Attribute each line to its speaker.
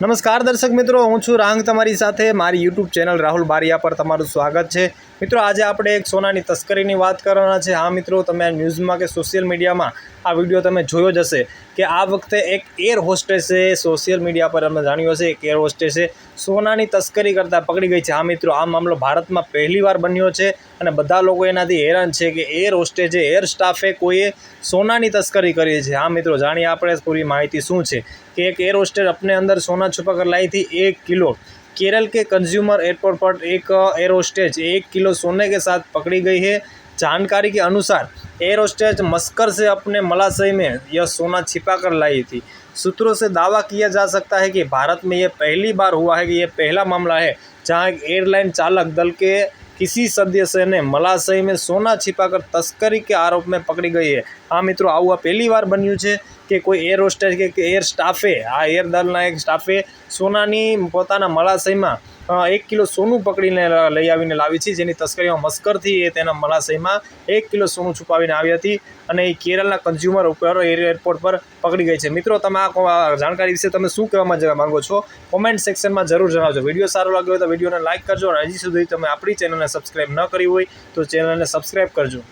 Speaker 1: નમસ્કાર દર્શક મિત્રો, હું છું રાંગ તમારી સાથે. મારી યુટ્યુબ ચેનલ રાહુલ બારિયા પર તમારું સ્વાગત છે. મિત્રો, આજે આપણે એક સોનાની તસ્કરીની વાત કરવાના છે. હા મિત્રો, તમે ન્યૂઝમાં કે સોશિયલ મીડિયામાં આ વીડિયો તમે જોયો જ હશે કે આ વખતે એક એર હોસ્ટેસે સોશિયલ મીડિયા પર અમે જાણ્યું હશે, એક એર હોસ્ટેસે સોનાની તસ્કરી કરતાં પકડી ગઈ છે. હા મિત્રો, આ મામલો ભારતમાં પહેલીવાર બન્યો છે અને બધા લોકો એનાથી હેરાન છે કે એર હોસ્ટેજે એર સ્ટાફે કોઈએ સોનાની તસ્કરી કરી છે. હા મિત્રો, જાણીએ આપણે પૂરી માહિતી શું છે કે એક એર હોસ્ટેજ આપણે અંદર સોના सोना छुपा कर लाई थी एक किलो। केरल के कंज्यूमर एयरपोर्ट पर एक एयर होस्टेज एक किलो सोने के साथ पकड़ी गई है। जानकारी के अनुसार एयर होस्टेज मस्कर से अपने मलाशय में यह सोना छिपा कर लाई थी। सूत्रों से दावा किया जा सकता है कि भारत में यह पहली बार हुआ है कि यह पहला मामला है, जहाँ एक एयरलाइन चालक दल के किसी सदस्य ने मलाशय में सोना छिपाकर तस्करी के आरोप में पकड़ी गई है આ મિત્રો આવું આ પહેલી વાર બન્યું છે કે કોઈ એર હોસ્ટેજ કે એર સ્ટાફે આ એર દળના એક સ્ટાફે સોનાની પોતાના મલાશયમાં અ, એક કિલો સોનું પકડીને લઈ આવીને લાવી છે. જેની તસ્કરીમાં મસ્કરથી એ તેના મલાશયમાં એક કિલો સોનું છુપાવીને આવી હતી અને એ કેરળના કન્ઝ્યુમર ઉપર એરપોર્ટ પર પકડી ગઈ છે. મિત્રો, તમે આ જાણકારી વિશે તમે શું કહેવામાં જવા માગો છો? કોમેન્ટ સેક્શનમાં જરૂર જણાવજો. વીડિયો સારો લાગ્યો હોય તો વિડીયોને લાઇક કરજો અને હજી સુધી તમે આપણી ચેનલને સબસ્ક્રાઈબ ન કરી હોય તો ચેનલને સબસ્ક્રાઈબ કરજો.